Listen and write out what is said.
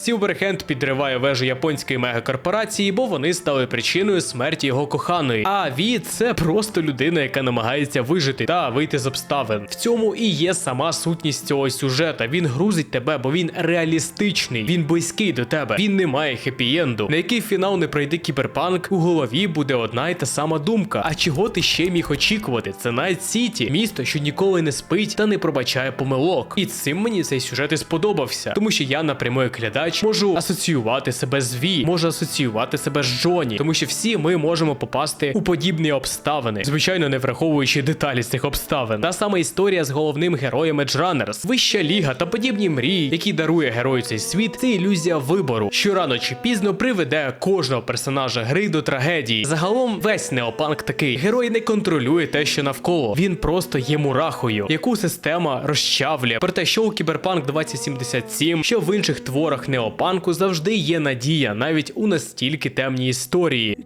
Сілверхенд підриває вежу японської мегакорпорації, бо вони стали причиною смерті його коханої. А Ві це просто людина, яка намагається вижити та вийти з обставин. В цьому і є сама сутність цього сюжета. Він грузить тебе, бо він реалістичний, він близький до тебе. Він не має хеппі-енду. На який фінал не пройде кіберпанк, у голові буде одна й та сама думка. А чого ти ще міг очікувати? Це Найт Сіті, місто, що ніколи не спить та не пробачає помилок. І цим мені цей сюжет і сподобався, тому що я напряму як глядач можу асоціювати себе з Ві, можу асоціювати себе з Джоні, тому що всі ми можемо попасти у подібні обставини, звичайно, не враховуючи деталі цих обставин. Та сама історія з головним героєм Edge Runners. Вища ліга та подібні мрії, які дарує герою цей світ, це ілюзія вибору, що рано чи пізно приведе кожного персонажа гри до трагедії. Загалом весь неопанк такий. Герой не контролює те, що навколо. Він просто є мурахою, яку система розчавлює. Проте, що у Кіберпанк 2077, що в інших творах неопанку завжди є надія, навіть у настільки темній історії.